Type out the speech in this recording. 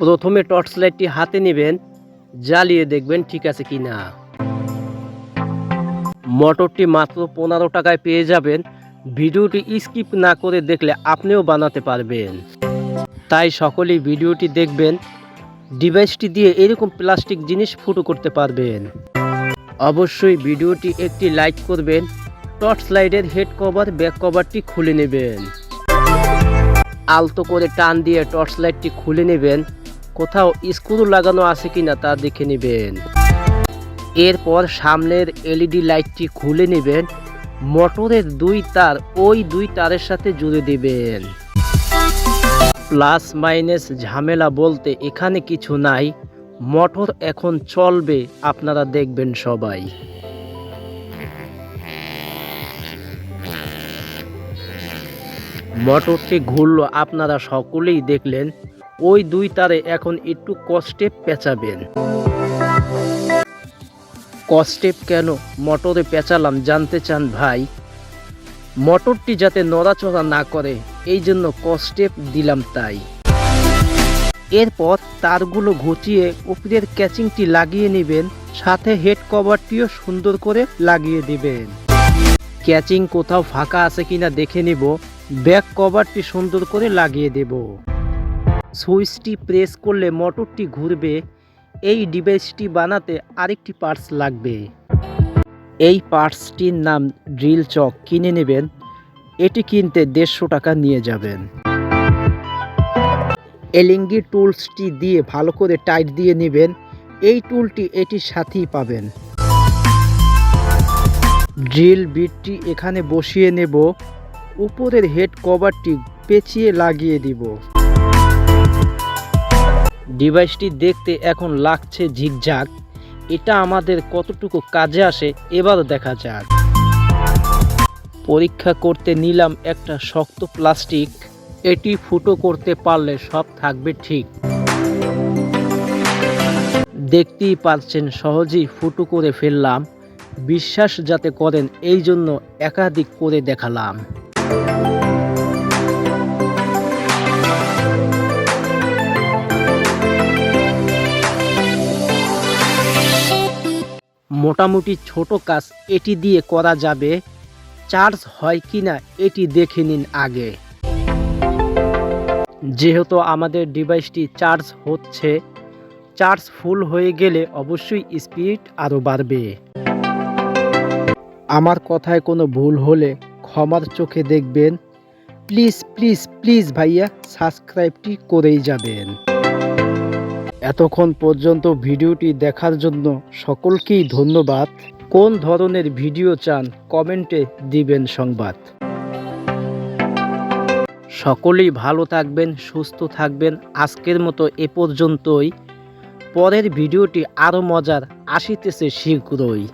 প্রথমে টর্চ লাইটটি হাতে নেবেন, জ্বালিয়ে দেখবেন ঠিক আছে কি না মোটরটি মাত্র পনেরো টাকায় পেয়ে যাবেন। ভিডিওটি স্কিপ না করে দেখলে আপনিও বানাতে পারবেন। তাই সকলেই ভিডিওটি দেখবেন, ডিভাইসটি দিয়ে এরকম প্লাস্টিক জিনিস ফুটো করতে পারবেন। অবশ্যই ভিডিওটি একটি লাইক করবেন, টর্চ লাইটের হেড কভার, ব্যাক কভারটি খুলে নেবেন। আলতো করে টান দিয়ে টর্চ লাইটটি খুলে নেবেন। কোথাও স্ক্রু লাগানো আছে কিনা তা দেখে নেবেন। এরপর সামনের এলইডি লাইটটি খুলে নেবেন। মোটরের দুই তার, ওই দুই তারের সাথে জুড়ে দিবেন। প্লাস মাইনাস ঝামেলা বলতে এখানে কিছু নাই। মোটর এখন চলবে, আপনারা দেখবেন সবাই। মোটরটি ঘুরলো, আপনারা সকলেই দেখলেন। ওই দুই তারে এখন একটু কষ্টে পেঁচাবেন। কস্টেপ কেন? মোটরে পেঁচালাম, জানতে চান ভাই। মোটরটি যাতে নড়াচড়া না করে, এই জন্য কস্টেপ দিলাম তাই। এরপর তারগুলো ঘুচিয়ে উপরের ক্যাচিংটি লাগিয়ে নেবেন, সাথে হেড কভারটিও সুন্দর করে লাগিয়ে দিবেন। ক্যাচিং কোথাও ফাঁকা আছে কিনা দেখে নেব, ব্যাক কভারটি সুন্দর করে লাগিয়ে দেব। সুইচটি প্রেস করলে মোটরটি ঘুরবে। এই ডিভাইসটি বানাতে আরেকটি পার্টস লাগবে। এই পার্টসটির নাম ড্রিল চক। কিনে নেবেন। এটি কিনতে দেড়শো টাকা নিয়ে যাবেন। এলিঙ্গি টুলসটি দিয়ে ভালো করে টাইট দিয়ে নেবেন। এই টুলটি এটির সাথেই পাবেন। ড্রিল বিটটি এখানে বসিয়ে নেব। উপরের হেড কভারটি পেঁচিয়ে লাগিয়ে দিব। ডিভাইসটি দেখতে এখন লাগছে ঝিকঝাক। এটা আমাদের কতটুকু কাজে আসে এবার দেখা যাক। পরীক্ষা করতে নিলাম একটা শক্ত প্লাস্টিক। এটি ফুটো করতে পারলে সব থাকবে ঠিক। দেখতেই পাচ্ছেন, সহজেই ফুটো করে ফেললাম। বিশ্বাস যাতে করেন এই জন্য একাধিক করে দেখালাম। মোটামুটি ছোট কাজ এটি দিয়ে করা যাবে। চার্জ হয় কি না এটি দেখে নিন আগে। যেহেতু আমাদের ডিভাইসটি চার্জ হচ্ছে, চার্জ ফুল হয়ে গেলে অবশ্যই স্পিড আরও বাড়বে। আমার কথায় কোনো ভুল হলে ক্ষমার চোখে দেখবেন। প্লিজ প্লিজ প্লিজ ভাইয়া সাবস্ক্রাইবটি করেই যাবেন। এতক্ষণ পর্যন্ত ভিডিওটি দেখার জন্য সকলকেই ধন্যবাদ। কোন ধরনের ভিডিও চান, কমেন্টে দিবেন সংবাদ। সকলেই ভালো থাকবেন, সুস্থ থাকবেন। আজকের মতো এ পর্যন্তই। পরের ভিডিওটি আরও মজার, আসিতেছে শীঘ্রই।